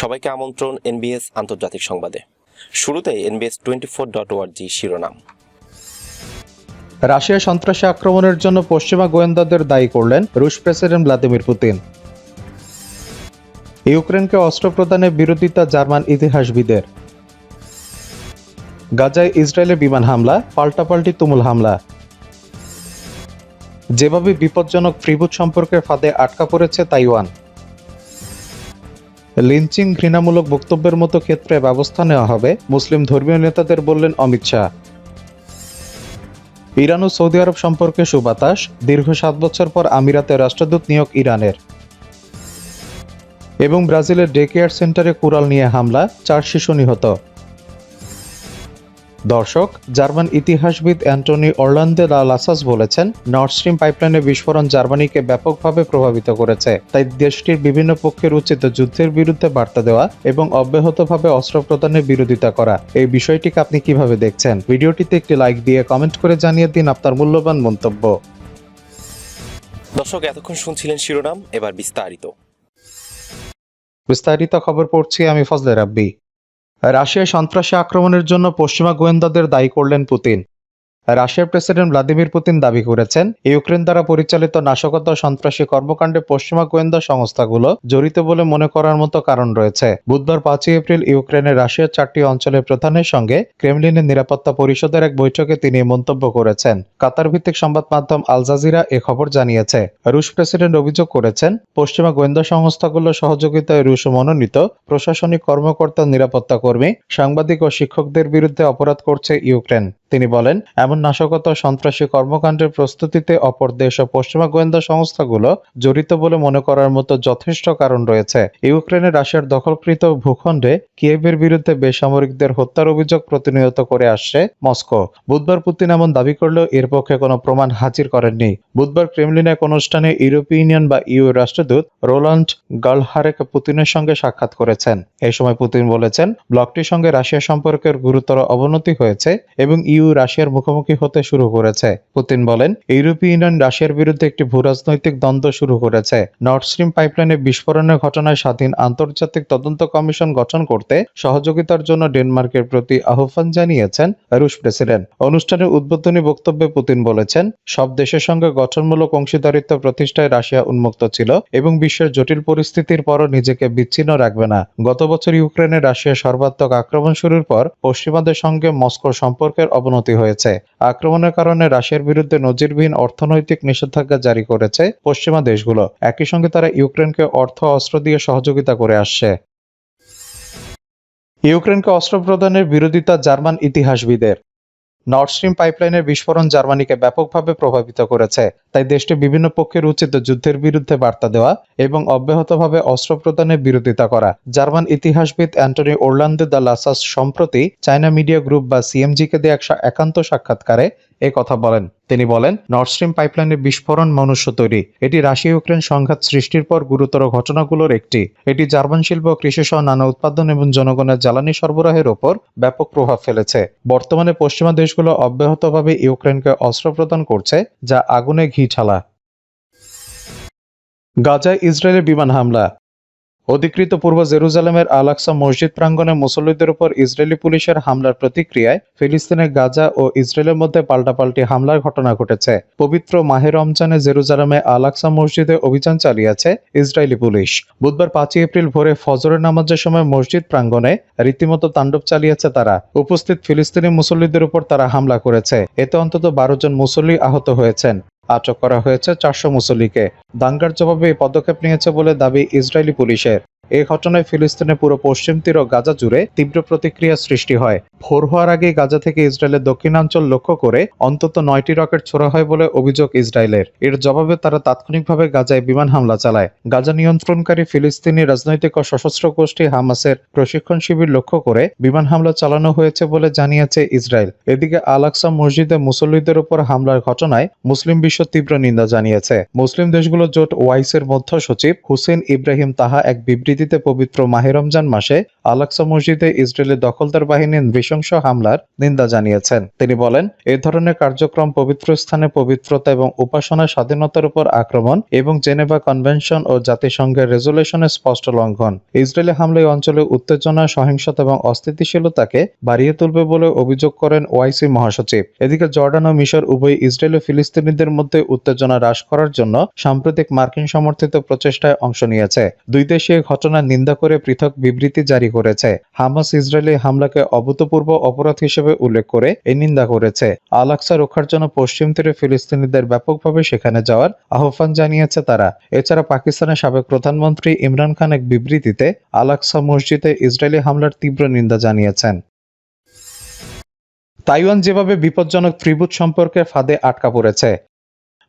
সবাইকে আমন্ত্রণ এনবিএস আন্তর্জাতিক সংবাদে। শুরুতে এনবিএস টোয়েন্টি ফোর ডট ওয়ার্জি শিরোনাম। রাশিয়া সন্ত্রাসী আক্রমণের জন্য পশ্চিমা গোয়েন্দাদের দায়ী করলেন রুশ প্রেসিডেন্ট ভ্লাদিমির পুতিন। ইউক্রেনকে অস্ত্র প্রদানে বিরোধিতা জার্মান ইতিহাসবিদের। গাজায় ইসরায়েলের বিমান হামলা, পাল্টাপাল্টি তুমুল হামলা। যেভাবে বিপজ্জনক ত্রিভুজ সম্পর্কের ফাঁদে আটকা পড়েছে তাইওয়ান। লিঞ্চিং ঘৃণামূলক বক্তব্যের মতো ক্ষেত্রে ব্যবস্থা নেওয়া হবে, মুসলিম ধর্মীয় নেতাদের বললেন অমিত শাহ। ইরান ও সৌদি আরব সম্পর্কে সুবাতাস, দীর্ঘ সাত বছর পর আমিরাতে রাষ্ট্রদূত নিয়োগ ইরানের। এবং ব্রাজিলের ডে কেয়ার সেন্টারে কুরাল নিয়ে হামলা, চার শিশু নিহত। দর্শক জার্মান ইতিহাসবিদ অ্যান্টনি অর্লান্দে লা লাসাস বলেছেন নর্থ স্ট্রিম পাইপলাইনের বিস্ফোরণ জার্মানিকে ব্যাপকভাবে প্রভাবিত করেছে। তাই দেশটির বিভিন্ন পক্ষের উচিত যুদ্ধের বিরুদ্ধে বার্তা দেওয়া এবং অব্যাহতভাবে অস্ত্র প্রদানের বিরোধিতা করা। এই বিষয়টিকে আপনি কীভাবে দেখছেন? ভিডিওটিতে একটি লাইক দিয়ে কমেন্ট করে জানিয়ে দিন আপনার মূল্যবান মন্তব্য। দর্শক এতক্ষণ শুনছিলেন শিরোনাম এবার বিস্তারিত। বিস্তারিত খবর পড়ছি আমি ফজলে রাব্বি। রাশিয়ায় সন্ত্রাসী আক্রমণের জন্য পশ্চিমা গোয়েন্দাদের দায়ী করলেন পুতিন। রাশিয়ার প্রেসিডেন্ট ভ্লাদিমির পুতিন দাবি করেছেন, ইউক্রেন দ্বারা পরিচালিত নাশকতা সন্ত্রাসী কর্মকাণ্ডে পশ্চিমা গোয়েন্দা সংস্থাগুলো জড়িত বলে মনে করার মতো কারণ রয়েছে। বুধবার পাঁচই এপ্রিল ইউক্রেনের রাশিয়ার চারটি অঞ্চলের প্রধানের সঙ্গে ক্রেমলিনের নিরাপত্তা পরিষদের এক বৈঠকে তিনি মন্তব্য করেছেন। কাতার ভিত্তিক সংবাদ মাধ্যম আল জাজিরা এ খবর জানিয়েছে। রুশ প্রেসিডেন্ট অভিযোগ করেছেন, পশ্চিমা গোয়েন্দা সংস্থাগুলো সহযোগিতায় রুশ মনোনীত প্রশাসনিক কর্মকর্তা নিরাপত্তা কর্মী, সাংবাদিক ও শিক্ষকদের বিরুদ্ধে অপরাধ করছে ইউক্রেন। তিনি বলেন, এমন নাশকতা সন্ত্রাসী কর্মকাণ্ডের প্রস্তুতিতে অপর দেশ ও পশ্চিমা গোয়েন্দা সংস্থাগুলো জড়িত বলে মনে করার মতো যথেষ্ট কারণ রয়েছে। ইউক্রেনের রাশিয়ার দখলকৃত ভূখণ্ডে কিয়েভের বিরুদ্ধে বেসামরিকদের হত্যার অভিযোগ প্রতিনিয়ত করে আসছে মস্কো। বুধবার পুতিন এমন দাবি করলেও এর পক্ষে কোনো প্রমাণ হাজির করেননি। বুধবার ক্রেমলিন এক অনুষ্ঠানে ইউরোপীয় ইউনিয়ন বা ইউ রাষ্ট্রদূত রোলান্ড গালহারেক পুতিনের সঙ্গে সাক্ষাৎ করেছেন। এই সময় পুতিন বলেছেন, ব্লকটির সঙ্গে রাশিয়া সম্পর্কের গুরুতর অবনতি হয়েছে এবং ইউ রাশিয়ার মুখোমুখি হতে শুরু করেছে। পুতিন বলেন, ইউরোপীয় ইউনিয়ন রাশিয়ার বিরুদ্ধে একটি ভূরাজনৈতিক দ্বন্দ্ব শুরু করেছে। নর্থ স্ট্রিম পাইপলাইনে বিস্ফোরণের ঘটনায় স্বাধীন আন্তর্জাতিক তদন্ত কমিশন গঠন করতে সহযোগিতার জন্য ডেনমার্কের প্রতি আহ্বান জানিয়েছেন রুশ প্রেসিডেন্ট। অনুষ্ঠানে উদ্বোধনী বক্তব্যে পুতিন বলেছেন, সব দেশের সঙ্গে গঠনমূলক অংশীদারিত্ব প্রতিষ্ঠায় রাশিয়া উন্মুক্ত ছিল এবং বিশ্বের জটিল পরিস্থিতির পরও নিজেকে বিচ্ছিন্ন রাখবে না। গত বছর ইউক্রেনে রাশিয়া সর্বাত্মক আক্রমণ শুরুর পর পশ্চিমাদের সঙ্গে মস্কোর সম্পর্কের অবনতি হয়েছে। আক্রমণের কারণে রাশিয়ার বিরুদ্ধে নজিরবিহীন অর্থনৈতিক নিষেধাজ্ঞা জারি করেছে পশ্চিমা দেশগুলো। একই সঙ্গে তারা ইউক্রেনকে অর্থ অস্ত্র দিয়ে সহযোগিতা করে আসছে। ইউক্রেনকে অস্ত্র প্রদানের বিরোধিতা জার্মান ইতিহাসবিদের। নর্থ স্ট্রিম পাইপলাইনের বিস্ফোরণ জার্মানিকে ব্যাপকভাবে প্রভাবিত করেছে, তাই দেশটি বিভিন্ন পক্ষের উচিত যুদ্ধের বিরুদ্ধে বার্তা দেওয়া এবং অব্যাহতভাবে অস্ত্র প্রদানের বিরোধিতা করা। জার্মান ইতিহাসবিদ অ্যান্টনি ওরলান্দে দ্য লাসাস সম্প্রতি চায়না মিডিয়া গ্রুপ বা সিএমজিকে দিয়ে একান্ত সাক্ষাৎকারে এ কথা বলেন। তিনি বলেন নর্থ স্ট্রিম পাইপলাইনের বিস্ফোরণ, মনুষ্য তৈরি। এটি রাশিয়া ইউক্রেন সংঘাত সৃষ্টির পর গুরুতর ঘটনাগুলোর একটি। এটি জার্মান শিল্প, কৃষি সহ নানা উৎপাদন এবং জনগণের জ্বালানি সরবরাহের ওপর ব্যাপক প্রভাব ফেলেছে। বর্তমানে পশ্চিমা দেশগুলো অব্যাহতভাবে ইউক্রেনকে অস্ত্র প্রদান করছে, যা আগুনে ঘি ঠালা গাজায় ইসরায়েলের বিমান হামলা। অধিকৃত পূর্ব জেরুজালেমের আলাক্সা মসজিদ প্রাঙ্গণে মুসল্লিদের উপর ইসরায়েলি পুলিশের হামলার প্রতিক্রিয়ায় ফিলিস্তিনের গাজা ও ইসরায়েলের মধ্যে পাল্টাপাল্টি হামলার ঘটনা ঘটেছে। পবিত্র মাহে রমজানে জেরুজালেমে আলাক্সা মসজিদে অভিযান চালিয়েছে ইসরায়েলি পুলিশ। বুধবার পাঁচই এপ্রিল ভোরে ফজরের নামাজের সময় মসজিদ প্রাঙ্গণে রীতিমতো তাণ্ডব চালিয়েছে তারা। উপস্থিত ফিলিস্তিনি মুসল্লিদের উপর তারা হামলা করেছে। এতে অন্তত বারো জন মুসল্লি আহত হয়েছেন। আটক করা হয়েছে চারশো মুসল্লিকে। দাঙ্গার জবাবে এই পদক্ষেপ নিয়েছে বলে দাবি ইসরায়েলি পুলিশের। এই ঘটনায় ফিলিস্তিনের পুরো পশ্চিম তীর গাজা জুড়ে তীব্র প্রতিক্রিয়া সৃষ্টি হয়। ভোর হওয়ার আগে গাজা থেকে ইসরায়েলের দক্ষিণাঞ্চল লক্ষ্য করে অন্তত নয়টি রকেট ছোড়া হয় বলে অভিযোগ ইসরায়েলের। এর জবাবে তারা তাৎক্ষণিকভাবে গাজায় বিমান হামলা চালায়। গাজা নিয়ন্ত্রণকারী ফিলিস্তিনি রাজনৈতিক ও সশস্ত্র গোষ্ঠী হামাসের প্রশিক্ষণ শিবির লক্ষ্য করে বিমান হামলা চালানো হয়েছে বলে জানিয়েছে ইসরায়েল। এদিকে আলাক্সা মসজিদে মুসল্লিদের উপর হামলার ঘটনায় মুসলিম বিশ্ব তীব্র নিন্দা জানিয়েছে। মুসলিম দেশগুলো জোট ওয়াইসের মধ্য সচিব হুসেন ইব্রাহিম তাহা এক বিবৃতি বিবৃতিতে পবিত্র মাহে রমজান মাসে আলাক্সা মসজিদে ইসরায়েলের দখলদার বাহিনীর নৃশংস হামলার নিন্দা জানিয়েছেন। তিনি বলেন, এ ধরনের কার্যক্রম পবিত্র স্থানে পবিত্রতা এবং উপাসনা স্বাধীনতার উপর আক্রমণ এবং জেনেভা কনভেনশন ও জাতিসংঘের রেজুলেশনের স্পষ্ট লঙ্ঘন। ইসরায়েলি হামলা এই অঞ্চলে উত্তেজনা, সহিংসতা এবং অস্থিতিশীলতাকে বাড়িয়ে তুলবে বলে অভিযোগ করেন ওআইসি মহাসচিব। এদিকে জর্ডান ও মিশর উভয় ইসরায়েল ফিলিস্তিনিদের মধ্যে উত্তেজনা হ্রাস করার জন্য সাম্প্রতিক মার্কিন সমর্থিত প্রচেষ্টায় অংশ নিয়েছে। দুই দেশই এই ঘটনার নিন্দা করে পৃথক বিবৃতি জারি করেছে। হামাস ইসরায়েলি হামলাকে অভূতপূর্ব অপরাধ হিসেবে উল্লেখ করে এই নিন্দা করেছে। আল আকসা রক্ষার জন্য পশ্চিম তীরে ফিলিস্তিনিদের ব্যাপকভাবে সেখানে যাওয়ার আহ্বান জানিয়েছে তারা। এছাড়া পাকিস্তানের সাবেক প্রধানমন্ত্রী ইমরান খান এক বিবৃতিতে আল আকসা মসজিদে ইসরায়েলি হামলার তীব্র নিন্দা জানিয়েছেন। তাইওয়ান যেভাবে বিপজ্জনক ত্রিভুজ সম্পর্কে ফাঁদে আটকা পড়েছে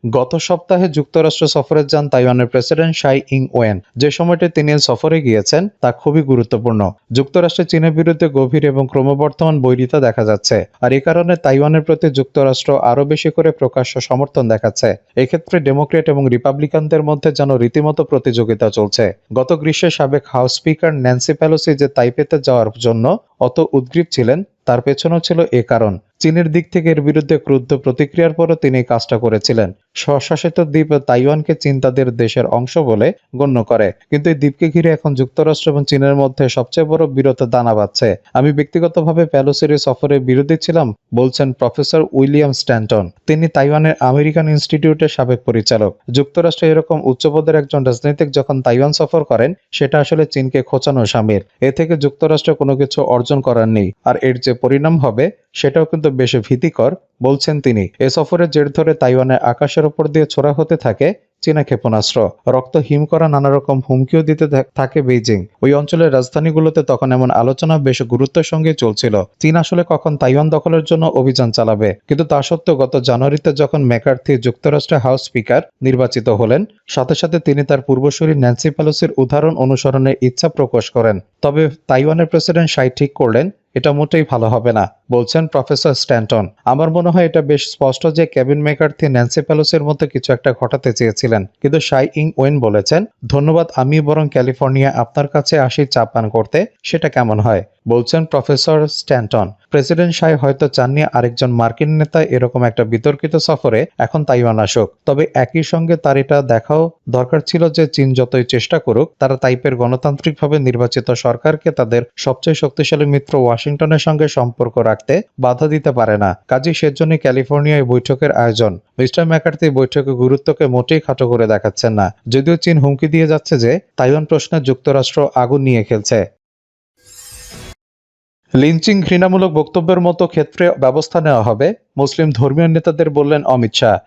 গত সপ্তাহে যুক্তরাষ্ট্র সফরে যান তাইওয়ানের প্রেসিডেন্ট শাই ইং ওয়েন যে সময়টি তিনি সফরে গিয়েছেন, তা খুবই গুরুত্বপূর্ণ। যুক্তরাষ্ট্রে চীনের বিরুদ্ধে গভীর এবং ক্রমবর্ধমান বৈরিতা দেখা যাচ্ছে, আর এই কারণে তাইওয়ানের প্রতি যুক্তরাষ্ট্র আরও বেশি করে প্রকাশ্য সমর্থন দেখাচ্ছে। এক্ষেত্রে ডেমোক্রেট এবং রিপাবলিকানদের মধ্যে যেন রীতিমতো প্রতিযোগিতা চলছে। গত গ্রীষ্মে সাবেক হাউস স্পিকার ন্যান্সি প্যালোসি যে তাইপেতে যাওয়ার জন্য অত উদ্গ্রীব ছিলেন তার পেছনেও ছিল এ কারণ। চীনের দিক থেকে এর বিরুদ্ধে ক্রুদ্ধ প্রতিক্রিয়ার পরও তিনি কাজটা করেছিলেন। স্বশাসিত দ্বীপ তাইওয়ানকে চীন তাদের দেশের অংশ বলে গণ্য করে। কিন্তু এই দ্বীপকে ঘিরে এখন যুক্তরাষ্ট্র এবং চীনের মধ্যে সবচেয়ে বড় বিরত দানা বাঁধছে। আমি ব্যক্তিগতভাবে প্যালোসের এই সফরের বিরোধী ছিলাম, বলছেন প্রফেসর উইলিয়াম স্ট্যান্টন। তিনি তাইওয়ানের আমেরিকান ইনস্টিটিউটের সাবেক পরিচালক। যুক্তরাষ্ট্রে এরকম উচ্চপদের একজন রাজনৈতিক যখন তাইওয়ান সফর করেন, সেটা আসলে চীনকে খোঁচানো সামিল। এ থেকে যুক্তরাষ্ট্র কোনো কিছু অর্জন করার নেই, আর এর যে পরিণাম হবে, সেটাও কিন্তু বেশ ভীতিকর, বলছেন তিনি। এ সফরের জের ধরে তাইওয়ানের আকাশের ওপর দিয়ে ছোড়া হতে থাকে চীনা ক্ষেপণাস্ত্র। রক্ত হিম করা নানা রকম হুমকিও দিতে থাকে বেইজিং। ওই অঞ্চলের রাজধানীগুলোতে তখন এমন আলোচনা বেশ গুরুত্বের সঙ্গে চলছিল। চীন আসলে কখন তাইওয়ান দখলের জন্য অভিযান চালাবে? কিন্তু তা সত্ত্বেও গত জানুয়ারিতে যখন ম্যাকার্থি যুক্তরাষ্ট্রের হাউস স্পিকার নির্বাচিত হলেন, সাথে সাথে তিনি তার পূর্বসূরি ন্যান্সি প্যালোসির উদাহরণ অনুসরণের ইচ্ছা প্রকাশ করেন। তবে তাইওয়ানের প্রেসিডেন্ট সাই ঠিক করলেন এটা মোটেই ভালো হবে না, বলছেন প্রফেসর স্ট্যান্টন। আমার মনে হয় এটা বেশ স্পষ্ট যে কেবিন মেকার্থি ন্যান্সি প্যালোসের মতো কিছু একটা ঘটাতে চেয়েছিলেন। কিন্তু শাই ইং ওয়েন বলেছেন, ধন্যবাদ আমি বরং ক্যালিফোর্নিয়া আপনার কাছে আসি চা পান করতে, সেটা কেমন হয়? বলছেন প্রফেসর স্ট্যান্টন। প্রেসিডেন্ট শাই হয়তো চাননি আরেকজন মার্কিন নেতা এরকম একটা বিতর্কিত সফরে এখন তাইওয়ান আসুক। তবে একই সঙ্গে তার এটা দেখাও দরকার ছিল যে চীন যতই চেষ্টা করুক, তারা তাইপের গণতান্ত্রিকভাবে নির্বাচিত সরকারকে তাদের সবচেয়ে শক্তিশালী মিত্র ওয়াশিংটনের সঙ্গে সম্পর্ক রাখতে বাধা দিতে পারে না। কাজেই সেজন্য ক্যালিফোর্নিয়ায় বৈঠকের আয়োজন। মিস্টার ম্যাকার্থি বৈঠকের গুরুত্বকে মোটেই খাটো করে দেখাচ্ছেন না। যদিও চীন হুমকি দিয়ে যাচ্ছে যে তাইওয়ান প্রশ্নে যুক্তরাষ্ট্র আগুন নিয়ে খেলছে। লিঞ্চিং ঘৃণামূলক বক্তব্যের মতো ক্ষেত্রে ব্যবস্থা নেওয়া হবে, মুসলিম ধর্মীয় নেতাদের বললেন অমিত শাহ।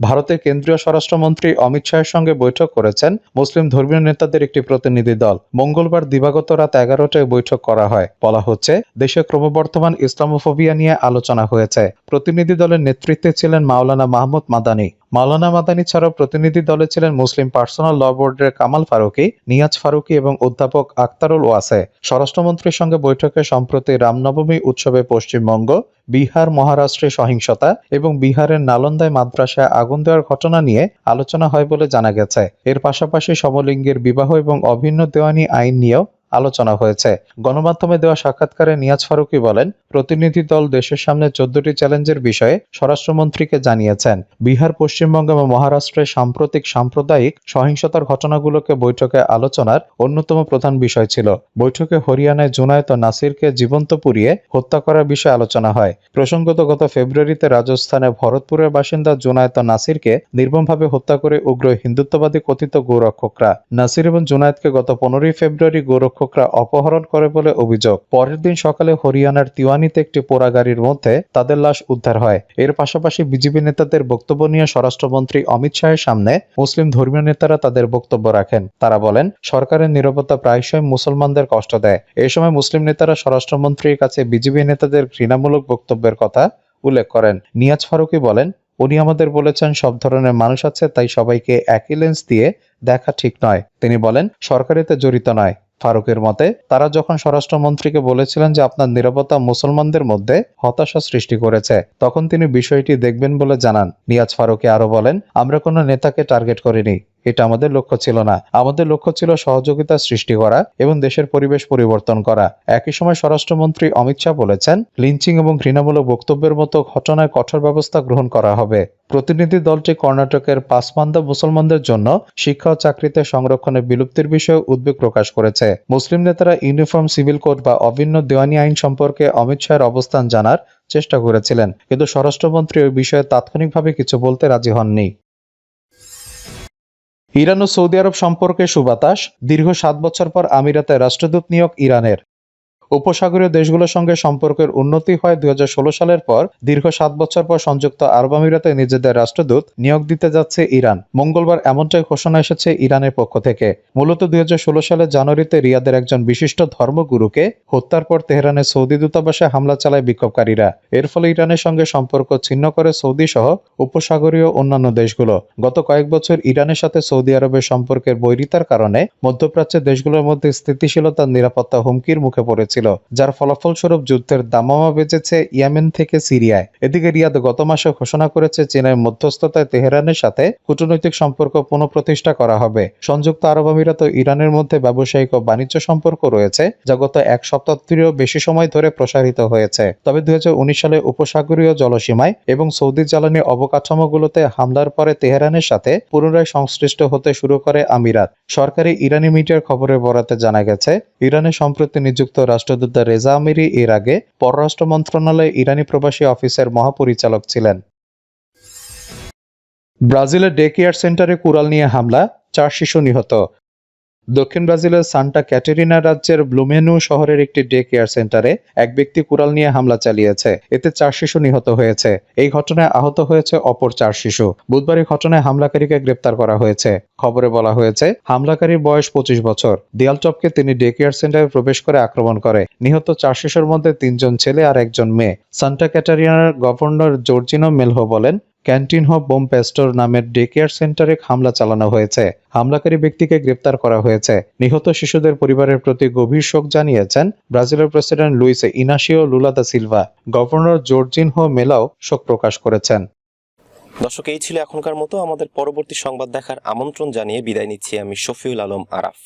ভারতের কেন্দ্রীয় স্বরাষ্ট্রমন্ত্রী অমিত শাহের সঙ্গে বৈঠক করেছেন মুসলিম ধর্মীয় নেতাদের একটি প্রতিনিধি দল। মঙ্গলবার দিবাগত রাত এগারোটায় বৈঠক করা হয়। বলা হচ্ছে, দেশে ক্রমবর্ধমান ইসলামোফোবিয়া নিয়ে আলোচনা হয়েছে। প্রতিনিধি দলের নেতৃত্বে ছিলেন মাওলানা মাহমুদ মাদানি। মাওলানা মাদানি ছাড়াও প্রতিনিধি দলে ছিলেন মুসলিম পার্সোনাল ল বোর্ডের কামাল ফারুকি, নিয়াজ ফারুকি এবং অধ্যাপক আক্তারুল ওয়াসে। স্বরাষ্ট্রমন্ত্রীর সঙ্গে বৈঠকে সম্প্রতি রামনবমী উৎসবে পশ্চিমবঙ্গ, বিহার, মহারাষ্ট্রে সহিংসতা এবং বিহারের নালন্দায় মাদ্রাসায় আগুন দেওয়ার ঘটনা নিয়ে আলোচনা হয় বলে জানা গেছে। এর পাশাপাশি সমলিঙ্গের বিবাহ এবং অভিন্ন দেওয়ানি আইন নিয়েও আলোচনা হয়েছে। গণমাধ্যমে দেওয়া সাক্ষাৎকারে নিয়াজ ফারুকি বলেন, প্রতিনিধি দল দেশের সামনে চোদ্দটি চ্যালেঞ্জের বিষয়ে স্বরাষ্ট্রমন্ত্রীকে জানিয়েছেন। বিহার, পশ্চিমবঙ্গ এবং মহারাষ্ট্রের সাম্প্রতিক সাম্প্রদায়িক সহিংসতার ঘটনাগুলোকে বৈঠকে আলোচনার অন্যতম প্রধান বিষয় ছিল। বৈঠকে হরিয়ানায় জুনায়ত নাসিরকে জীবন্ত পুড়িয়ে হত্যা করার বিষয়ে আলোচনা হয়। প্রসঙ্গত, গত ফেব্রুয়ারিতে রাজস্থানে ভরতপুরের বাসিন্দা জুনায়ত নাসিরকে নির্মমভাবে হত্যা করে উগ্র হিন্দুত্ববাদী কথিত গোরক্ষকরা। নাসির এবং জুনায়তকে গত পনেরোই ফেব্রুয়ারি গোরক্ষকরা অপহরণ করে বলে অভিযোগ। পরের দিন সকালে হরিয়ানার তিওয়ানিতে একটি পোড়া গাড়ির মধ্যে তাদের লাশ উদ্ধার হয়। এর পাশাপাশি বিজেপি নেতাদের বক্তব্য নিয়ে স্বরাষ্ট্রমন্ত্রী অমিত শাহের সামনে মুসলিম ধর্মীয় নেতারা তাদের বক্তব্য রাখেন। তারা বলেন, সরকারের নিরাপত্তা প্রায়শই মুসলমানদের কষ্ট দেয়। এই সময় মুসলিম নেতারা স্বরাষ্ট্রমন্ত্রীর কাছে বিজেপি নেতাদের ঘৃণামূলক বক্তব্যের কথা উল্লেখ করেন। নিয়াজ ফারুকি বলেন, উনি আমাদের বলেছেন সব ধরনের মানুষ আছে, তাই সবাইকে একই লেন্স দিয়ে দেখা ঠিক নয়। তিনি বলেন সরকারিতে জড়িত নয়। ফারুকের মতে, তারা যখন স্বরাষ্ট্রমন্ত্রীকে বলেছিলেন যে আপনার নিরাপত্তা মুসলমানদের মধ্যে হতাশা সৃষ্টি করেছে, তখন তিনি বিষয়টি দেখবেন বলে জানান। নিয়াজ ফারুকে আরও বলেন, আমরা কোনো নেতাকে টার্গেট করিনি। এটা আমাদের লক্ষ্য ছিল না। আমাদের লক্ষ্য ছিল সহযোগিতা সৃষ্টি করা এবং দেশের পরিবেশ পরিবর্তন করা। একই সময় স্বরাষ্ট্রমন্ত্রী অমিত শাহ বলেছেন, লিঞ্চিং এবং ঘৃণামূলক বক্তব্যের মতো ঘটনায় কঠোর ব্যবস্থা গ্রহণ করা হবে। প্রতিনিধি দলটি কর্ণাটকের পাসমান্দা মুসলমানদের জন্য শিক্ষা ও চাকরিতে সংরক্ষণের বিলুপ্তির বিষয়ে উদ্বেগ প্রকাশ করেছে। মুসলিম নেতারা ইউনিফর্ম, সিভিল কোড বা অভিন্ন দেওয়ানি আইন সম্পর্কে অমিত শাহের অবস্থান জানার চেষ্টা করেছিলেন। কিন্তু স্বরাষ্ট্রমন্ত্রী ওই বিষয়ে তাৎক্ষণিকভাবে কিছু বলতে রাজি হননি। ইরান ও সৌদি আরব সম্পর্কে সুবাতাস দীর্ঘ সাত বছর পর আমিরাতে রাষ্ট্রদূত নিয়োগ ইরানের। উপসাগরীয় দেশগুলোর সঙ্গে সম্পর্কের উন্নতি হয় দুই হাজার ষোলো সালের পর। দীর্ঘ সাত বছর পর সংযুক্ত আরব আমিরাতে নিজেদের রাষ্ট্রদূত নিয়োগ দিতে যাচ্ছে ইরান। মঙ্গলবার এমনটাই ঘোষণা এসেছে ইরানের পক্ষ থেকে। মূলত দুই সালের জানুয়ারিতে রিয়াদের একজন বিশিষ্ট ধর্মগুরুকে হত্যার পর তেহরানের সৌদি দূতাবাসে হামলা চালায় বিক্ষোভকারীরা। এর ফলে ইরানের সঙ্গে সম্পর্ক ছিন্ন করে সৌদি সহ উপসাগরীয় অন্যান্য দেশগুলো। গত কয়েক বছর ইরানের সাথে সৌদি আরবের সম্পর্কের বৈরিতার কারণে মধ্যপ্রাচ্যের দেশগুলোর মধ্যে স্থিতিশীলতার নিরাপত্তা হুমকির মুখে পড়েছিল যার ফলাফলস্বরূপ যুদ্ধের দামামা বেজেছে ইয়েমেন থেকে সিরিয়ায়। এদিকে রিয়াদ গত মাসে ঘোষণা করেছে চীনের মধ্যস্থতায় তেহরানের সাথে কূটনৈতিক সম্পর্ক পুনঃপ্রতিষ্ঠা করা হবে। সংযুক্ত আরব আমিরাত ও ইরানের মধ্যে ব্যবসায়িক ও বাণিজ্য সম্পর্ক রয়েছে, যা গত এক সপ্তাহেরও বেশি সময় ধরে প্রসারিত হয়েছে। তবে দুই হাজার উনিশ সালে উপসাগরীয় জলসীমায় এবং সৌদি জ্বালানি অবকাঠামোগুলোতে হামলার পরে তেহরানের সাথে পুনরায় সংশ্লিষ্ট হতে শুরু করে আমিরাত। সরকারি ইরানি মিডিয়ার খবরের বরাতে জানা গেছে, ইরানে সম্প্রতি নিযুক্ত রাষ্ট্রদূত রেজা আমিরি এর আগে পররাষ্ট্র মন্ত্রণালয়ে ইরানি প্রবাসী অফিসের মহাপরিচালক ছিলেন। ব্রাজিলের ডে কেয়ার সেন্টারে কুড়াল নিয়ে হামলা, চার শিশু নিহত। দক্ষিণ ব্রাজিলের সান্টা ক্যাটেরিনা রাজ্যের ব্লুমেনু শহরের একটি ডে কেয়ার সেন্টারে এক ব্যক্তি কুড়াল নিয়ে হামলা চালিয়েছে। এতে চার শিশু নিহত হয়েছে। এই ঘটনায় আহত হয়েছে অপর চার শিশু। বুধবার এই ঘটনায় হামলাকারীকে গ্রেপ্তার করা হয়েছে। খবরে বলা হয়েছে, হামলাকারীর বয়স পঁচিশ বছর। দেয়ালটপকে তিনি ডে কেয়ার সেন্টারে প্রবেশ করে আক্রমণ করে। নিহত চার শিশুর মধ্যে তিনজন ছেলে আর একজন মেয়ে। সান্টা ক্যাটারিনার গভর্নর জর্জিনো মেলহো বলেন ক্যান্টিন হব বোম পেস্টোর নামের ডে কেয়ার সেন্টারে হামলা চালানো হয়েছে। হামলাকারী ব্যক্তিকে গ্রেপ্তার করা হয়েছে। নিহত শিশুদের পরিবারের প্রতি গভীর শোক জানিয়েছেন ব্রাজিলের president Luiz Inacio Lula da Silva. Governor Jorginho Mello শোক প্রকাশ করেছেন। দর্শক, এই ছিল এখনকার মতো। আমাদের পরবর্তী সংবাদ দেখার আমন্ত্রণ জানিয়ে বিদায় নিচ্ছি আমি শফিউল আলম আরাফ।